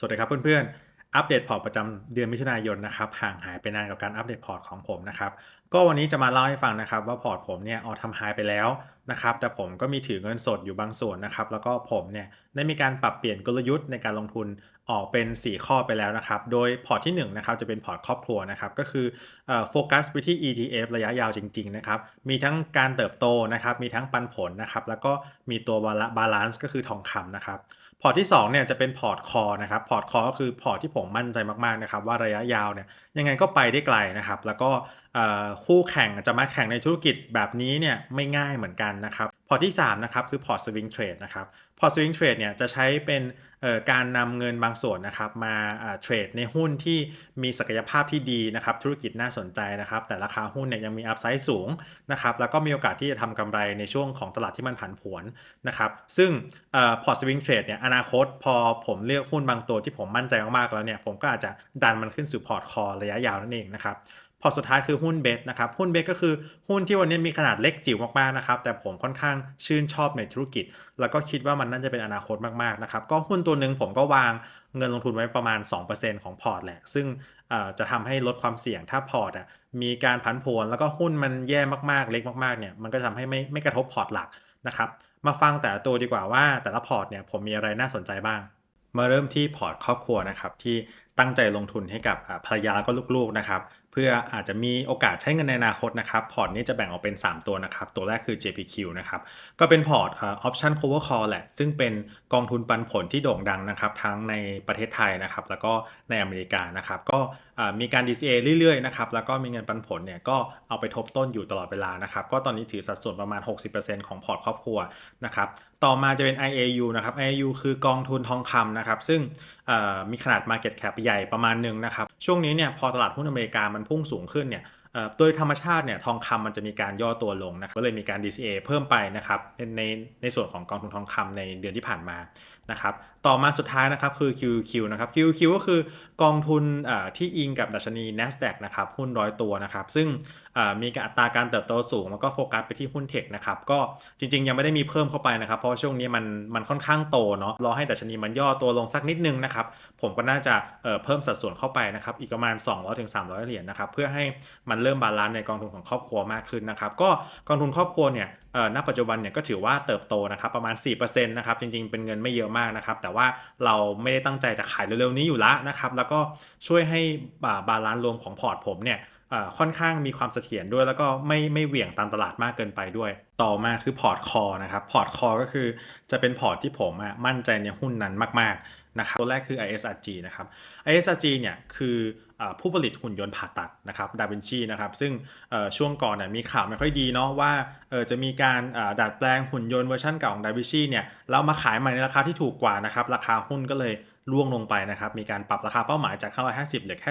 สวัสดีครับเพื่อนๆ อัปเดตพอร์ตประจำเดือนมิถุนายนนะครับห่างหายไปนานกับการอัปเดตพอร์ตของผมนะครับก็วันนี้จะมาเล่าให้ฟังนะครับว่าพอร์ตผมเนี่ยออทำไฮไปแล้วนะครับแต่ผมก็มีถือเงินสดอยู่บางส่วนนะครับแล้วก็ผมเนี่ยได้มีการปรับเปลี่ยนกลยุทธ์ในการลงทุนออกเป็น 4 ข้อไปแล้วนะครับโดยพอร์ตที่1นะครับจะเป็นพอร์ตครอบครัวนะครับก็คือโฟกัสไปที่ ETF ระยะยาวจริงๆนะครับมีทั้งการเติบโตนะครับมีทั้งปันผลนะครับแล้วก็มีตัวบาลานซ์ก็คือทองคำนะครับ พอร์ตที่2เนี่ยจะเป็นพอร์ตคอนะครับพอร์ตคอก็คือพอร์ตที่ผมมั่นใจมากๆนะครับว่าระยะยาวเนี่ยยังไงก็ไปได้ไกลนะครับแล้วก็ คู่แข่งจะมาแข่งในธุรกิจแบบนี้เนี่ยไม่ง่ายเหมือนกันนะครับพอที่3นะครับคือพอร์ตสวิงเทรดนะครับพอร์ตสวิงเทรดเนี่ยจะใช้เป็นการนำเงินบางส่วนนะครับมาเทรดในหุ้นที่มีศักยภาพที่ดีนะครับธุรกิจน่าสนใจนะครับแต่ราคาหุ้นเนี่ยยังมีอัพไซด์สูงนะครับแล้วก็มีโอกาสที่จะทำกำไรในช่วงของตลาดที่มันผันผวนนะครับซึ่งพอร์ตสวิงเทรดเนี่ยอนาคตพอผมเลือกหุ้นบางตัวที่ผมมั่นใจมากๆแล้วเนี่ยผมก็อาจจะดันมันขึ้นสู่พอร์ตคอระยะยาวนั่นเองนะครับ พอสุดท้ายคือหุ้นเบสนะครับหุ้นเบสก็คือหุ้นที่วันนี้มีขนาดเล็กจิ๋วมากๆนะครับแต่ผมค่อนข้างชื่นชอบในธุรกิจ แล้วก็คิดว่ามันน่าจะเป็นอนาคตมากๆนะครับก็หุ้นตัวหนึ่งผมก็วางเงินลงทุนไว้ประมาณ 2%ของพอร์ตแหละ ซึ่งจะทำให้ลดความเสี่ยงถ้าพอร์ตมีการผันผวนแล้วก็หุ้นมันแย่มากๆ เล็กมากๆเนี่ยมันก็ทำให้ไม่ไม่กระทบพอร์ตหลักนะครับมาฟังแต่ละตัวดีกว่าว่าแต่ละพอร์ตเนี่ยผมมีอะไรน่าสนใจบ้าง มาเริ่มที่พอร์ตครอบครัวนะครับที่ ตั้งใจลงทุนให้กับภรรยาแล้วก็ลูกๆนะครับเพื่ออาจจะมีโอกาสใช้เงินในอนาคตนะครับพอร์ตนี้จะแบ่งออกเป็น 3 ตัวนะครับ ตัวแรกคือ JPQ นะครับก็เป็นพอร์ตออปชั่น cover call แหละ ซึ่งเป็นกองทุนปันผลที่โด่งดังนะครับ ทั้งในประเทศไทยนะครับ แล้วก็ในอเมริกานะครับ ก็มีการ DCA เรื่อยๆนะครับแล้วก็มีเงินปันผลเนี่ยก็เอาไปทบต้นอยู่ตลอดเวลานะครับ ก็ตอนนี้ถือสัดส่วนประมาณ 60%ของพอร์ตครอบครัวนะครับต่อมาจะเป็น IAU นะครับ IAU คือกองทุนทองคำนะครับซึ่ง มีขนาด Market Cap ใหญ่ประมาณหนึ่งนะครับ ช่วงนี้เนี่ยพอตลาดหุ้นอเมริกามันพุ่งสูงขึ้นเนี่ยโดยธรรมชาติเนี่ยทองคำมันจะมีการย่อตัวลงนะครับก็เลยมีการ DCA เพิ่มไปนะครับในในส่วนของกองทุนทองคำในเดือนที่ผ่านมานะครับต่อมาสุดท้ายนะครับคือ QQ นะครับ QQ ก็คือกองทุนที่อิงกับดัชนี NASDAQ นะครับหุ้นร้อยตัวนะครับซึ่ง มีอัตราการเติบโตสูงแล้วก็โฟกัสไปที่หุ้นเทคนะครับก็จริงๆ ยังไม่ได้มีเพิ่มเข้าไปนะครับ เพราะช่วงนี้มันมันค่อนข้างโตเนาะรอให้ดัชนีมันย่อตัวลงสักนิดนึงนะครับผมก็น่าจะเพิ่มสัดส่วนเข้าไปนะครับอีกประมาณ 200ถึง300 เหรียญนะครับเพื่อให้มันเริ่มบาลานซ์ในกองทุนของครอบครัวมากขึ้นนะครับก็กองทุนครอบครัวเนี่ยณปัจจุบันเนี่ยก็ถือว่าเติบโตนะครับประมาณ4%นะครับจริงๆ เป็นเงินไม่เยอะมากนะครับแต่ว่าเราไม่ได้ตั้งใจจะขายเร็วๆนี้อยู่แล้วนะครับแล้วก็ช่วยให้บาลานซ์รวมของพอร์ตผมเนี่ย ค่อนข้างมีความเสถียรด้วย แล้วก็ไม่ไม่เหวี่ยงตามตลาดมากเกินไปด้วย ต่อมาคือพอร์ตคอนะครับพอร์ตคอก็คือจะเป็นพอร์ตที่ผมมั่นใจในหุ้นนั้นมากๆนะครับตัวแรกคือ ISRG นะครับ ISRG เนี่ยคือผู้ผลิตหุ่นยนต์ผ่าตัดนะครับดาวินชีนะครับซึ่งช่วงก่อนเนี่ยมีข่าวไม่ค่อยดีเนาะว่าจะมีการดัดแปลงหุ่นยนต์เวอร์ชันเก่าของดาวินชีเนี่ยแล้วมาขายใหม่ในราคาที่ถูกกว่านะครับราคาหุ้นก็เลย ล่วงลงไปนะครับ มีการปรับราคาเป้าหมายจาก 550เหลือแค่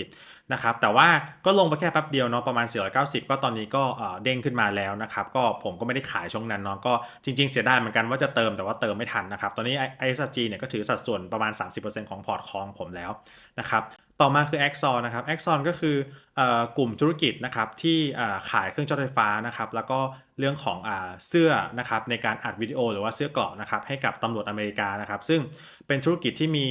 440 นะครับ แต่ว่าก็ลงไปแค่แป๊บเดียวเนาะ ประมาณ 490 ก็ตอนนี้ก็เด้งขึ้นมาแล้วนะครับ ก็ผมก็ไม่ได้ขายช่วงนั้นเนาะ ก็จริง ๆ เสียดายเหมือนกันว่าจะเติมแต่ว่าเติมไม่ทันนะครับ ตอนนี้ ISG เนี่ยก็ถือสัดส่วนประมาณ 30%ของพอร์ตคองผมแล้วนะครับ ต่อมาคือ Axon นะครับ Axon ก็คือกลุ่มธุรกิจนะครับที่ขายเครื่องช็อตไฟฟ้านะครับแล้วก็เรื่องของเสื้อนะครับในการอัดวิดีโอหรือว่าเสื้อกรอกนะครับให้กับตำรวจอเมริกานะครับ ซึ่งเป็นธุรกิจที่มี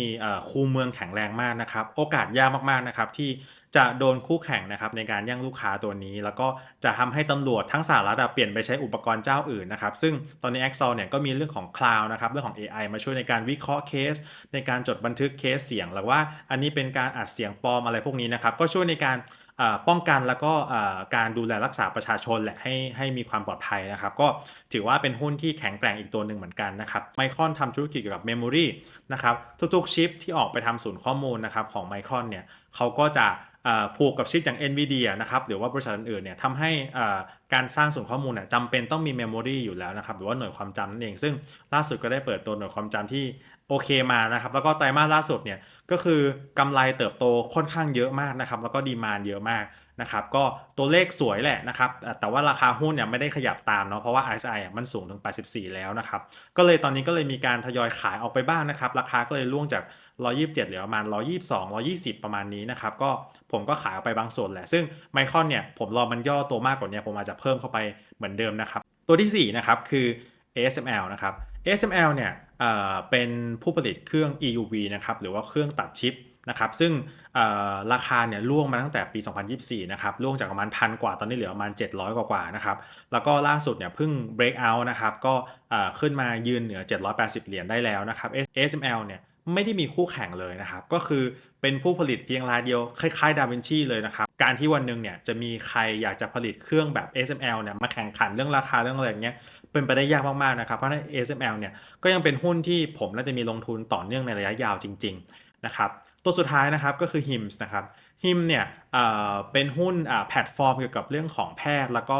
คูเมืองแข็งแรงมากนะครับ โอกาสยากมากๆนะครับที่ จะโดนคู่แข่งนะครับในการย่างลูกค้าตัวนี้ แล้วก็จะทำให้ตำรวจทั้งสหรัฐเปลี่ยนไปใช้อุปกรณ์เจ้าอื่นนะครับซึ่งตอนนี้ a x o เนี่ยก็มีเรื่องของคลาวด์นะครับเรื่องของ AI มาช่วยในการวิเคราะห์เคส ในการจดบันทึกเคสเสียงหรือว่าอันนี้เป็นการอัดเสียงปลอมอะไรพวกนี้นะครับก็ช่วยในการป้องกันแล้วก็การดูแลรักษาประชาชนแหละให้ให้มีความปลอดภัยนะครับ ก็ถือว่าเป็นหุ้นที่แข็งแกร่งอีกตัวหนึ่งเหมือนกันนะครับไมครอนทำธุรกิจเกี่ยวกับเมมโมรีนะครับทุกๆชิปที่ออกไปทำศูนย์ข้อมูลนะครับของไมครอนเนี่ยเขาก็จะ ผูกกับชิปอย่าง NVIDIA นะครับหรือว่าบริษัทอื่นเนี่ยทำให้การสร้างส่วนข้อมูลเนี่ยจำเป็นต้องมีเมมโมรีอยู่แล้วนะครับหรือว่าหน่วยความจำนั่นเอง ซึ่งล่าสุดก็ได้เปิดตัวหน่วยความจำที่ โอเคมานะครับ แล้วก็ไตรมาสล่าสุดเนี่ยก็คือกำไรเติบโตค่อนข้างเยอะมากนะครับ แล้วก็ดีมานเยอะมากนะครับก็ตัวเลขสวยแหละนะครับ แต่ว่าราคาหุ้นเนี่ยไม่ได้ขยับตามเนาะเพราะว่า RSI มันสูงถึง 84 แล้วนะครับ ก็เลยตอนนี้ก็เลยมีการทยอยขายออกไปบ้างนะครับ ราคาก็เลยล่วงจาก 127เหลือประมาณ 122 120 ประมาณนี้นะครับก็ผมก็ขายออกไปบางส่วนแหละ ซึ่งไมคอนเนี่ยผมรอมันย่อตัวมากกว่านี้ผมอาจจะเพิ่มเข้าไปเหมือนเดิมนะครับ ตัวที่4นะครับคือ ASML นะครับ ASML เนี่ย เป็นผู้ผลิตเครื่อง EUV นะครับหรือว่าเครื่องตัดชิปนะครับซึ่งราคาเนี่ยล่วงมาตั้งแต่ปี 2024 นะครับล่วงจากประมาณพันกว่าตอนนี้เหลือประมาณ 700 กว่ากว่านะครับแล้วก็ล่าสุดเนี่ยเพิ่ง break out นะครับก็ขึ้นมายืนเหนือ 780 เหรียญได้แล้วนะครับ ASML เนี่ย ไม่ได้มีคู่แข่งเลยนะครับ ก็คือเป็นผู้ผลิตเพียงรายเดียวคล้ายๆดาวินชีเลยนะครับ การที่วันหนึ่งเนี่ยจะมีใครอยากจะผลิตเครื่องแบบ SML เนี่ยมาแข่งขันเรื่องราคาเรื่องอะไรอย่างเงี้ยเป็นไปได้ยากมากๆนะครับ เพราะฉะนั้น SML เนี่ยก็ยังเป็นหุ้นที่ผมน่าจะมีลงทุนต่อเนื่องในระยะยาวจริง ๆ นะครับ ตัวสุดท้ายนะครับก็คือ HIMS นะครับ HIM เนี่ยเป็นหุ้นแพลตฟอร์มเกี่ยวกับเรื่องของแพทย์ แล้วก็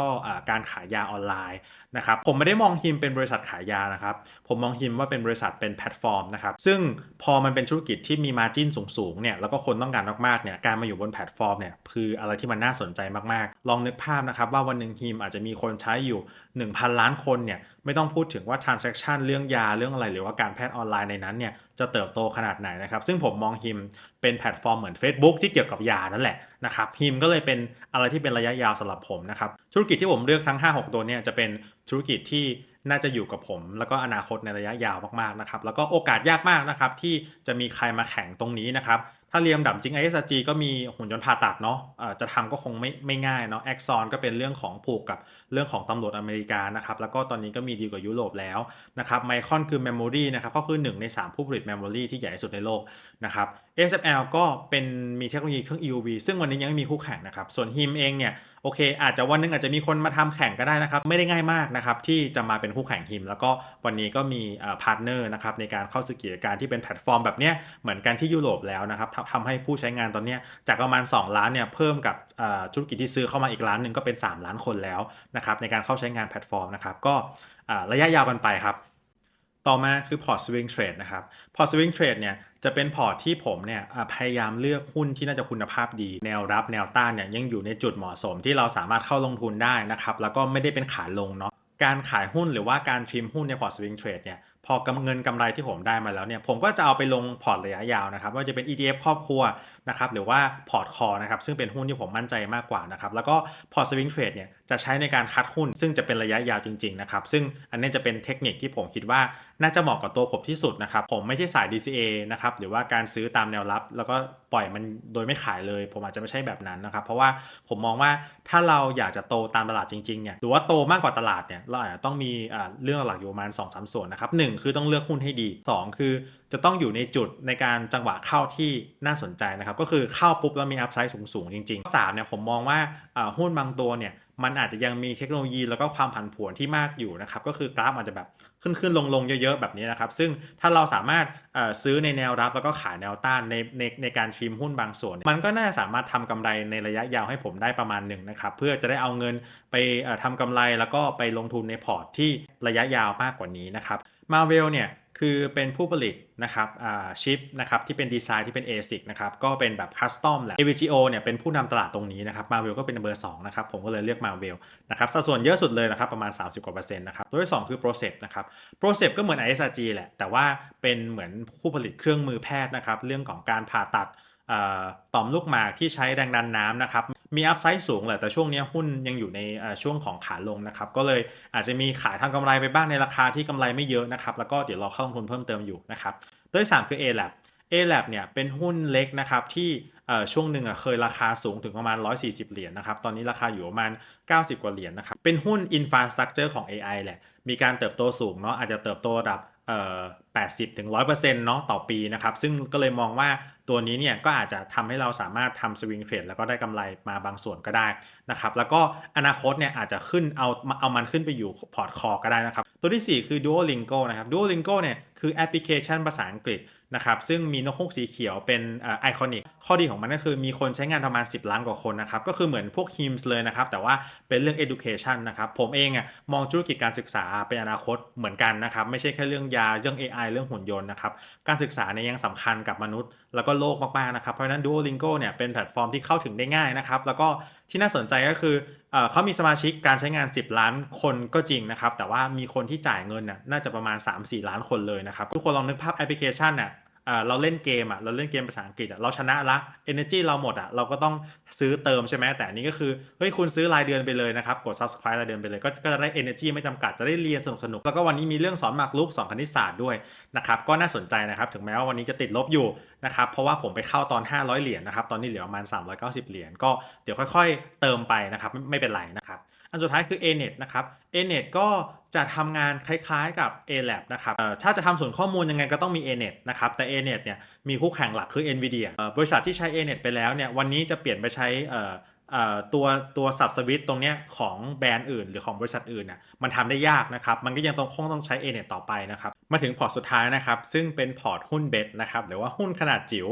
การขายยาออนไลน์ นะครับผมไม่ได้มอง HIM เป็นบริษัทขายยานะครับผมมอง HIM ว่าเป็นบริษัทเป็นแพลตฟอร์มนะครับซึ่งพอมันเป็นธุรกิจที่มีมาจิ้นสูงๆเนี่ยแล้วก็คนต้องการมากๆเนี่ยการมาอยู่บนแพลตฟอร์มเนี่ยคืออะไรที่มันน่าสนใจมากๆ ลองนึกภาพนะครับว่าวันหนึ่ง HIM อาจจะมีคนใช้อยู่ 1,000 ล้านคนเนี่ยไม่ต้องพูดถึงว่า transaction เรื่องยาเรื่องอะไรหรือว่าการแพทย์ออนไลน์ในนั้นเนี่ยจะเติบโตขนาดไหนนะครับซึ่งผมมอง HIM เป็นแพลตฟอร์มเหมือน Facebook ที่เกี่ยวกับยานั่นแหละ นะครับฮิมก็เลยเป็นอะไรที่เป็นระยะยาวสำหรับผมนะครับธุรกิจที่ผมเลือกทั้ง 5-6 ตัวเนี่ยจะเป็นธุรกิจที่น่าจะอยู่กับผม แล้วก็อนาคตในระยะยาวมากๆนะครับแล้วก็โอกาสยากมากนะครับที่จะมีใครมาแข่งตรงนี้นะครับ ถ้าเรียมดับจริง ISRG ก็มีหุ่นยนต์ผ่าตัดเนาะะจะทำก็คงไม่ไม่ง่ายเนาะ Axon ก็เป็นเรื่องของผูกกับเรื่องของตำรวจอเมริกานะครับ แล้วก็ตอนนี้ก็มีดีลกับยุโรปแล้วนะครับไมคอนคือ Memory นะครับก็คือ 1 ใน 3 ผู้ผลิต Memory ที่ใหญ่ที่สุดในโลกนะครับ ASML ก็เป็นมีเทคโนโลยีเครื่อง EUV ซึ่งวันนี้ยังไม่มีคู่แข่งนะครับ ส่วน HIM เองเนี่ยโอเค อาจจะวันหนึงอาจจะมีคนมาทำแข่งก็ได้นะครับ ไม่ได้ง่ายมากนะครับที่จะมาเป็นคู่แข่ง HIM แล้วก็วันนี้ก็มีพาร์ทเนอร์นะครับในการเข้าสู่กิจการที่เป็นแพลตฟอร์มแบบเนี้ยเหมือนกันที่ยุโรปแล้วนะครับทำให้ผู้ใช้งานตอนนี้จากประมาณ 2 ล้านเนี่ยเพิ่มกับธุรกิจที่ซื้อเข้ามาอีกล้านหนึ่งก็เป็น 3 ล้านคนแล้วนะครับในการเข้าใช้งานแพลตฟอร์มนะครับก็ระยะยาวกันไปครับ ต่อมาคือพอร์ต swing trade นะครับพอร์ต swing trade เนี่ยจะเป็นพอร์ตที่ผมเนี่ยพยายามเลือกหุ้นที่น่าจะคุณภาพดี แนวรับแนวต้านเนี่ยยังอยู่ในจุดเหมาะสมที่เราสามารถเข้าลงทุนได้นะครับแล้วก็ไม่ได้เป็นขาลงเนาะการขายหุ้นหรือว่าการทริมหุ้นในพอร์ต swing trade เนี่ย พอกำเงินกำไรที่ผมได้มาแล้วเนี่ยผมก็จะเอาไปลงพอร์ตระยะยาวนะครับว่าจะเป็น ETF ครอบครัวนะครับหรือว่าพอร์ตคอนะครับซึ่งเป็นหุ้นที่ผมมั่นใจมากกว่านะครับแล้วก็พอร์ตสวิงเทรดเนี่ยจะใช้ในการคัดหุ้น ซึ่งจะเป็นระยะยาวจริงๆนะครับซึ่งอันนี้จะเป็นเทคนิคที่ผมคิดว่าน่าจะเหมาะกับตัวผมที่สุดนะครับผมไม่ใช่สาย DCA นะครับหรือว่าการซื้อตามแนวรับ แล้วก็ปล่อยมันโดยไม่ขายเลย ผมอาจจะไม่ใช่แบบนั้นนะครับเพราะว่าผมมองว่าถ้าเราอยากจะโตตามตลาดจริงๆเนี่ยหรือว่าโตมากกว่าตลาดเนี่ยเราอาจจะต้องมีอ่าเรื่องหลักอยู่ประมาณ2อสส่วนนะครับหนึ่งคือต้องเลือกหุ้นให้ดี 2 คือจะต้องอยู่ในจุดในการจังหวะเข้าที่น่าสนใจนะครับก็คือเข้าปุ๊บแล้วมีอัพไซด์สูงๆจริงๆ3เนี่ยผมมองว่าอ่าหุ้นบางตัวเนี่ย มันอาจจะยังมีเทคโนโลยีแล้วก็ความผันผวนที่มากอยู่นะครับ ก็คือกราฟอาจจะแบบขึ้นขึ้นลงลงเยอะๆ แบบนี้นะครับ ซึ่งถ้าเราสามารถซื้อในแนวรับแล้วก็ขายแนวต้านในในในการทริมหุ้นบางส่วน มันก็น่าสามารถทำกำไรในระยะยาวให้ผมได้ประมาณหนึ่งนะครับ เพื่อจะได้เอาเงินไปเอ่อทำกำไรแล้วก็ไปลงทุนในพอร์ตที่ระยะยาวมากกว่านี้นะครับมาเวลเนี่ย คือเป็นผู้ผลิตนะครับชิปนะครับที่เป็นดีไซน์ที่เป็น ASIC นะครับก็เป็นแบบคัสตอมแหละ AVGO เนี่ยเป็นผู้นำตลาดตรงนี้นะครับมาเวลก็เป็นเบอร์2นะครับผมก็เลยเลือกมาเวลนะครับสัดส่วนเยอะสุดเลยนะครับประมาณ 30กว่าเปอร์เซ็นต์นะครับตัวที่ 2 คือ Procep นะครับ Procep ก็เหมือน ISRG แหละ แต่ว่าเป็นเหมือนผู้ผลิตเครื่องมือแพทย์นะครับเรื่องของการผ่าตัด ต่อมลูกหมากที่ใช้แรงดันน้ำนะครับมีอัพไซด์สูงแหละแต่ช่วงนี้หุ้นยังอยู่ในช่วงของขาลงนะครับก็เลยอาจจะมีขายทำกำไรไปบ้างในราคาที่กำไรไม่เยอะนะครับแล้วก็เดี๋ยวเราเข้าลงทุนเพิ่มเติมอยู่นะครับตัวที่3คือ A-Lab A-Lab เนี่ยเป็นหุ้นเล็กนะครับที่ช่วงหนึ่งเคยราคาสูงถึงประมาณ 140 เหรียญนะครับ ตอนนี้ราคาอยู่ประมาณ 90 กว่าเหรียญนะครับ เป็นหุ้น Infrastructure ของ AI แหละ มีการเติบโตสูงเนาะ อาจจะเติบโตระดับ แปดสิบถึงร้อยเปอร์เซ็นต์เนาะต่อปีนะครับ ซึ่งก็เลยมองว่าตัวนี้เนี่ยก็อาจจะทำให้เราสามารถทำสวิงเทรดแล้วก็ได้กำไรมาบางส่วนก็ได้นะครับ แล้วก็อนาคตเนี่ยอาจจะขึ้นเอาเอามันขึ้นไปอยู่พอร์ตคอก็ได้นะครับ ตัวที่ 4 คือ Duolingo นะครับ Duolingo เนี่ยคือแอปพลิเคชันภาษาอังกฤษ นะครับซึ่งมีนกฮูกสีเขียวเป็นไอคอนิกข้อดีของมันก็คือมีคนใช้งานประมาณ 10 ล้านกว่าคนนะครับก็คือเหมือนพวก HIMS เลยนะครับแต่ว่าเป็นเรื่อง education นะครับผมเองอะมองธุรกิจการศึกษาเป็นอนาคตเหมือนกันนะครับไม่ใช่แค่เรื่องยาเรื่อง AI เรื่องหุ่นยนต์นะครับการศึกษาเนี่ยยังสำคัญกับมนุษย์ แล้วก็โลกมากๆนะครับเพราะฉะนั้น Duolingo เนี่ยเป็นแพลตฟอร์มที่เข้าถึงได้ง่ายนะครับแล้วก็ที่น่าสนใจก็คือเขามีสมาชิกการใช้งาน 10 ล้านคนก็จริงนะครับแต่ว่ามีคนที่จ่ายเงินน่ะน่าจะประมาณ 3-4 ล้านคนเลยนะครับทุกคนลองนึกภาพแอปพลิเคชันน่ะ เราเล่นเกมอะเราเล่นเกมภาษาอังกฤษอะเราชนะละ energy เราหมดอะเราก็ต้องซื้อเติมใช่ไหมแต่อันนี้ก็คือเฮ้ยคุณซื้อรายเดือนไปเลยนะครับกด subscribe รายเดือนไปเลยก็จะได้ energy ไม่จำกัดจะได้เรียนสนุกสนุกแล้วก็วันนี้มีเรื่องสอนหมากรุกสอนคณิตศาสตร์ด้วยนะครับก็น่าสนใจนะครับถึงแม้ว่าวันนี้จะติดลบอยู่นะครับเพราะว่าผมไปเข้าตอน 500 เหรียญนะครับตอนนี้เหลือประมาณ 390 เหรียญก็เดี๋ยวค่อย ๆ เติมไปนะครับไม่เป็นไรนะครับ อันสุดท้ายคือ ANET นะครับ ANET ก็จะทำงานคล้ายๆกับ ALAB นะครับถ้าจะทำส่วนข้อมูลยังไงก็ต้องมี ANET นะครับ แต่ ANET เนี่ยมีคู่แข่งหลักคือ NVIDIA เอ่อบริษัทที่ใช้ ANET ไปแล้วเนี่ยวันนี้จะเปลี่ยนไปใช้ตัวตัวสับสวิตตรงเนี้ยของแบรนด์อื่น หรือของบริษัทอื่นน่ะมันทำได้ยากนะครับ มันก็ยังต้องคงต้องใช้ ANET ต่อไปนะครับ มาถึงพอร์ตสุดท้ายนะครับ ซึ่งเป็นพอร์ตหุ้นเบสนะครับ หรือว่าหุ้นขนาดจิ๋ว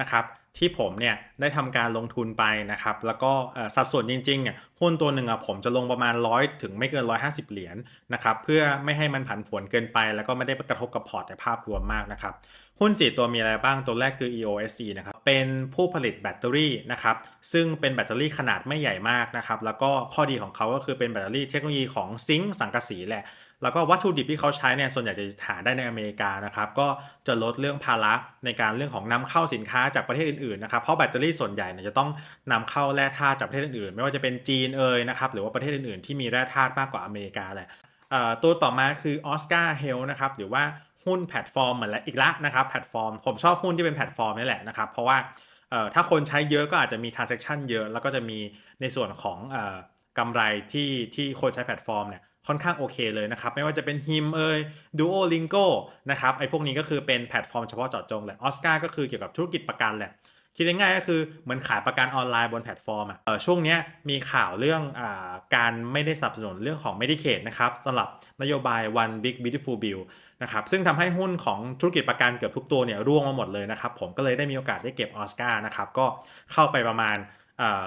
นะครับ ที่ผมเนี่ยได้ทำการลงทุนไปนะครับ แล้วก็สัดส่วนจริงๆเนี่ยหุ้นตัวหนึ่งอะผมจะลงประมาณ 100 ถึงไม่เกิน 150 เหรียญนะครับ เพื่อไม่ให้มันผันผวนเกินไป แล้วก็ไม่ได้กระทบกับพอร์ตในภาพรวมมากนะครับ หุ้น 4 ตัวมีอะไรบ้าง ตัวแรกคือ EOSC นะครับ เป็นผู้ผลิตแบตเตอรี่นะครับ ซึ่งเป็นแบตเตอรี่ขนาดไม่ใหญ่มากนะครับ แล้วก็ข้อดีของเขาก็คือเป็นแบตเตอรี่เทคโนโลยีของซิงค์สังกะสีแหละ แล้วก็วัตถุดิบที่เขาใช้เนี่ย ส่วนใหญ่จะหาได้ในอเมริกานะครับ ก็จะลดเรื่องภาระในการเรื่องของนำเข้าสินค้าจากประเทศอื่นๆนะครับ เพราะแบตเตอรี่ส่วนใหญ่เนี่ยจะต้องนำเข้าแร่ธาตุจากประเทศอื่นๆ ไม่ว่าจะเป็นจีนเอ่ยนะครับ หรือว่าประเทศอื่นๆที่มีแร่ธาตุมากกว่าอเมริกาแหละตัวต่อมาคือ Oscar Health นะครับ หรือว่า หุ้นแพลตฟอร์มเหมือนและอีกละนะครับแพลตฟอร์ม ผมชอบหุ้นที่เป็นแพลตฟอร์มนี่แหละนะครับเพราะว่าถ้าคนใช้เยอะก็อาจจะมี transaction เยอะ แล้วก็จะมีในส่วนของกำไรที่ที่คนใช้แพลตฟอร์มเนี่ยค่อนข้างโอเคเลยนะครับ ไม่ว่าจะเป็นฮิมเอ่ยดูโอลิงโกนะครับไอ้พวกนี้ก็คือเป็นแพลตฟอร์มเฉพาะเจาะจงแหละออสการ์ก็คือเกี่ยวกับธุรกิจประกันแหละ คิดง่ายๆก็คือเหมือนขายประกันออนไลน์บนแพลตฟอร์มอะช่วงนี้มีข่าวเรื่องอการไม่ได้สนับสนุนเรื่องของ Medicaid นะครับสำหรับนโยบาย One Big Beautiful Bill นะครับซึ่งทำให้หุ้นของธุรกิจประกันเกือบทุกตัวเนี่ยร่วงมาหมดเลยนะครับ ผมก็เลยได้มีโอกาสได้เก็บออสการ์นะครับก็เข้าไปประมาณ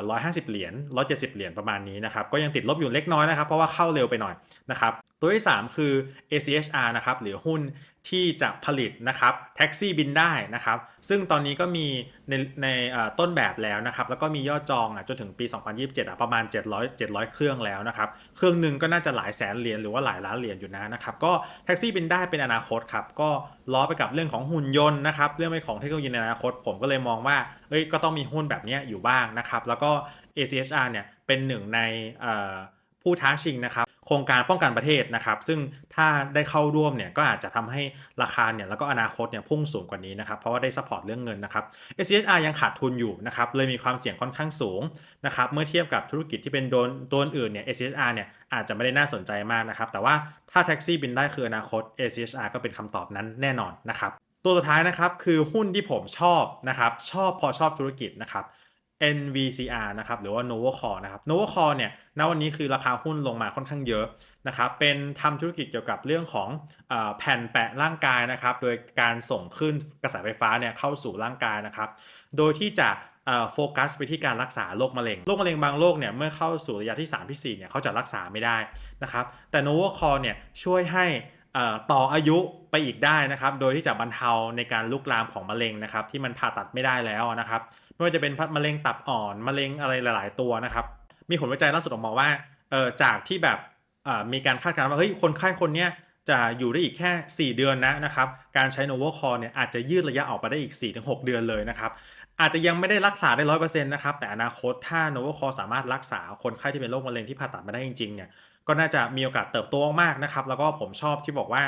ร้อยห้าสิบเหรียญร้อยเจ็ดสิบเหรียญประมาณนี้นะครับ ก็ยังติดลบอยู่เล็กน้อยนะครับ เพราะว่าเข้าเร็วไปหน่อยนะครับ ตัวที่ 3 คือ ACHR นะครับ หรือหุ้นที่จะผลิตนะครับแท็กซี่บินได้นะครับ ซึ่งตอนนี้ก็มีในในต้นแบบแล้วนะครับ แล้วก็มียอดจองอะจนถึงปี 2027อะประมาณ 700 700 เครื่องแล้วนะครับ เครื่องหนึ่งก็น่าจะหลายแสนเหรียญหรือว่าหลายล้านเหรียญอยู่นะนะครับ ก็แท็กซี่บินได้เป็นอนาคตครับ ก็ล้อไปกับเรื่องของหุ่นยนต์นะครับ เรื่องไปของเทคโนโลยีในอนาคต ผมก็เลยมองว่าเอ้ยก็ต้องมีหุ้นแบบนี้อยู่บ้างนะครับ แล้วก็ ACHR เนี่ยเป็นหนึ่งในเอ่อ ผู้ท้าชิงนะครับโครงการป้องกันประเทศนะครับ ซึ่งถ้าได้เข้าร่วมเนี่ยก็อาจจะทำให้ราคาเนี่ยแล้วก็อนาคตเนี่ยพุ่งสูงกว่านี้นะครับเพราะว่าได้ซัพพอร์ตเรื่องเงินนะครับ ACHR ยังขาดทุนอยู่นะครับเลยมีความเสี่ยงค่อนข้างสูงนะครับเมื่อเทียบกับธุรกิจที่เป็นโดนตัวอื่นเนี่ย ACHR เนี่ยอาจจะไม่ได้น่าสนใจมากนะครับแต่ว่าถ้าแท็กซี่บินได้คืออนาคต ACHR ก็เป็นคำตอบนั้นแน่นอนนะครับตัวสุดท้ายนะครับคือหุ้นที่ผมชอบนะครับชอบพอชอบธุรกิจนะครับ NVCR นะครับหรือว่า Novocore นะครับ Novocore เนี่ยณวันนี้คือราคาหุ้นลงมาค่อนข้างเยอะนะครับเป็นทำธุรกิจเกี่ยวกับเรื่องของอแผ่นแปะร่างกายนะครับโดยการส่งขึ้นกระแสไฟฟ้าเนี่ยเข้าสู่ร่างกายนะครับโดยที่จะโฟกัสไปที่การรักษาโรคมะเร็ง โรคมะเร็งบางโรคเนี่ยเมื่อเข้าสู่ระยะที่ 3 ที่ 4เนี่ยเขาจะรักษาไม่ได้นะครับแต่ Novocore เนี่ยช่วยให้ต่ออายุไปอีกได้นะครับโดยที่จะบรรเทาในการลุกลามของมะเร็งนะครับที่มันผ่าตัดไม่ได้แล้วนะครับ ไม่ว่าจะเป็นมะเร็งตับอ่อนมะเร็งอะไรหลาย ๆ ตัวนะครับ มีผลวิจัยล่าสุดออกมาว่าเออจากที่แบบมีการคาดการณ์ว่าเฮ้ยคนไข้คนเนี้ยจะอยู่ได้อีกแค่ 4 เดือนนะนะครับ การใช้ Novocore เนี่ยอาจจะยืดระยะออกไปได้อีก 4-6 เดือนเลยนะครับ อาจจะยังไม่ได้รักษาได้ร้อยเปอร์เซ็นต์นะครับ แต่อนาคตถ้า Novocore สามารถรักษาคนไข้ที่เป็นโรคมะเร็งที่ผ่าตัดม่ได้จริงๆเนี่ย ก็น่าจะมีโอกาสเติบโตมากนะครับ แล้วก็ผมชอบที่บอกว่า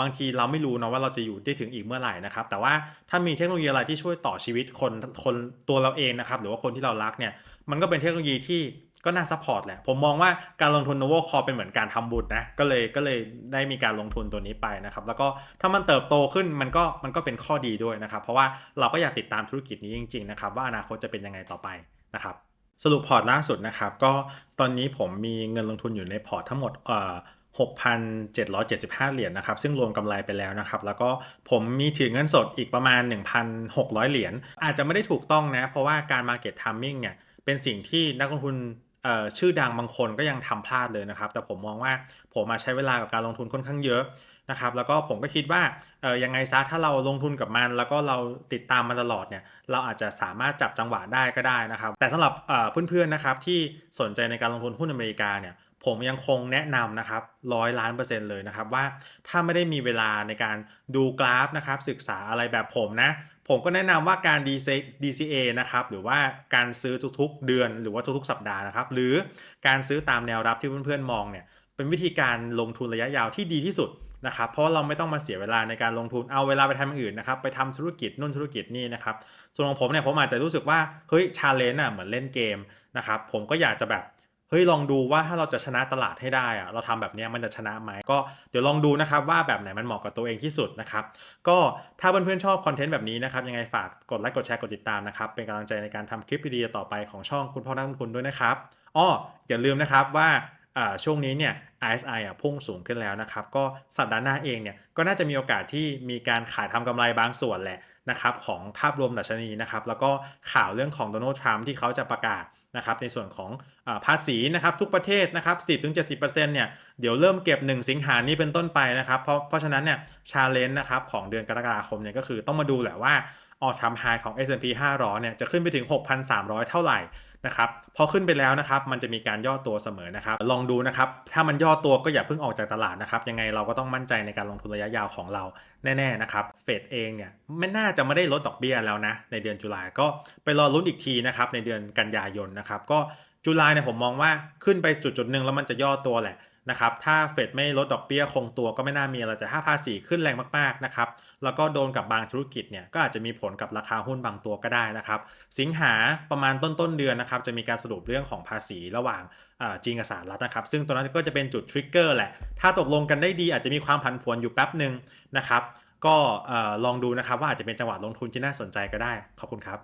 บางทีเราไม่รู้นะว่าเราจะอยู่ได้ถึงอีกเมื่อไหร่นะครับ แต่ว่าถ้ามีเทคโนโลยีอะไรที่ช่วยต่อชีวิตคนคนตัวเราเองนะครับ หรือว่าคนที่เรารักเนี่ย มันก็เป็นเทคโนโลยีที่ก็น่าซัพพอร์ตแหละ ผมมองว่าการลงทุน Novo Core เป็นเหมือนการทำบุญนะ ก็เลยก็เลยได้มีการลงทุนตัวนี้ไปนะครับ แล้วก็ถ้ามันเติบโตขึ้นมันก็มันก็เป็นข้อดีด้วยนะครับ เพราะว่าเราก็อยากติดตามธุรกิจนี้จริงๆนะครับว่าอนาคตจะเป็นยังไงต่อไปนะครับสรุปพอร์ตล่าสุดนะครับ ก็ตอนนี้ผมมีเงินลงทุนอยู่ในพอร์ตทั้งหมดเอ่อ 6,775 เหรียญนะครับ ซึ่งรวมกำไรไปแล้วนะครับ แล้วก็ผมมีถือเงินสดอีกประมาณ 1,600 เหรียญ อาจจะไม่ได้ถูกต้องนะ เพราะว่าการ Market Timing เนี่ย เป็นสิ่งที่นักลงทุนชื่อดังบางคนก็ยังทำพลาดเลยนะครับ แต่ผมมองว่าผมมาใช้เวลากับการลงทุนค่อนข้างเยอะนะครับ แล้วก็ผมก็คิดว่ายังไงซะถ้าเราลงทุนกับมัน แล้วก็เราติดตามมันตลอดเนี่ย เราอาจจะสามารถจับจังหวะได้ก็ได้นะครับ แต่สำหรับเพื่อนๆนะครับที่สนใจในการลงทุนหุ้นอเมริกาเนี่ย ผมยังคงแนะนำนะครับร้อยล้านเปอร์เซ็นต์เลยนะครับว่าถ้าไม่ได้มีเวลาในการดูกราฟนะครับศึกษาอะไรแบบผมนะ ผมก็แนะนำว่าการ DCA นะครับหรือว่าการซื้อทุกๆ เดือนหรือว่าทุกๆ สัปดาห์นะครับ หรือการซื้อตามแนวรับที่เพื่อนๆมองเนี่ยเป็นวิธีการลงทุนระยะยาวที่ดีที่สุดนะครับเพราะเราไม่ต้องมาเสียเวลาในการลงทุนเอาเวลาไปทำอย่างอื่นนะครับไปทำธุรกิจนู่นธุรกิจนี่นะครับส่วนของผมเนี่ยผมอาจจะรู้สึกว่าเฮ้ยชาเลนจ์อะเหมือนเล่นเกมนะครับผมก็อยากจะแบบ เฮ้ยลองดูว่าถ้าเราจะชนะตลาดให้ได้อะเราทำแบบนี้มันจะชนะไหมก็เดี๋ยวลองดูนะครับว่าแบบไหนมันเหมาะกับตัวเองที่สุดนะครับก็ถ้าเพื่อนๆชอบคอนเทนต์แบบนี้นะครับยังไงฝากกดไลค์กดแชร์กดติดตามนะครับเป็นกำลังใจในการทำคลิปดีๆต่อไปของช่องคุณพ่อนักลงทุนด้วยนะครับอ้ออย่าลืมนะครับว่าอ่าช่วงนี้เนี่ย RSI อะพุ่งสูงขึ้นแล้วนะครับ ก็สัปดาห์หน้าเองเนี่ยก็น่าจะมีโอกาสที่มีการขายทำกำไรบางส่วนแหละนะครับของภาพรวมดัชนีนะครับ แล้วก็ข่าวเรื่องของโดนัลด์ทรัมป์ที่เขาจะประกาศ นะครับในส่วนของอภาษีนะครับทุกประเทศนะครับ10-70%เนี่ยเดี๋ยวเริ่มเก็บ 1 สิงหานี้เป็นต้นไปนะครับเพราะเพราะฉะนั้นเนี่ยชาเลนจ์นะครับของเดือนกรกฎาคมเนี่ยก็คือต้องมาดูแหละว่าออทำไฮของ S&P 500เนี่ยจะขึ้นไปถึง 6,300 เท่าไหร่ นะครับพอขึ้นไปแล้วนะครับมันจะมีการย่อตัวเสมอนะครับลองดูนะครับถ้ามันย่อตัวก็อย่าเพิ่งออกจากตลาดนะครับยังไงเราก็ต้องมั่นใจในการลงทุนระยะยาวของเราแน่ๆนะครับเฟดเองเนี่ยไม่น่าจะไม่ได้ลดดอกเบี้ยแล้วนะในเดือนตุลายก็ไปรอลุ้นอีกทีนะครับในเดือนกันยายนนะครับก็จุลายเนี่ยผมมองว่าขึ้นไปจุดจุดหนึ่งแล้วมันจะย่อตัวแหละ นะครับ ถ้าเฟดไม่ลดดอกเบี้ยคงตัวก็ไม่น่ามีอะไรแต่ถ้าภาษีขึ้นแรงมากๆนะครับ แล้วก็โดนกับบางธุรกิจเนี่ยก็อาจจะมีผลกับราคาหุ้นบางตัวก็ได้นะครับ สิงหาประมาณต้นต้นเดือนนะครับจะมีการสรุปเรื่องของภาษีระหว่างจีนกับสหรัฐนะครับ ซึ่งตัวนั้นก็จะเป็นจุดทริกเกอร์แหละ ถ้าตกลงกันได้ดีอาจจะมีความผันผวนอยู่แป๊บหนึ่งนะครับ ก็ลองดูนะครับว่าอาจจะเป็นจังหวะลงทุนที่น่าสนใจก็ได้ ขอบคุณครับ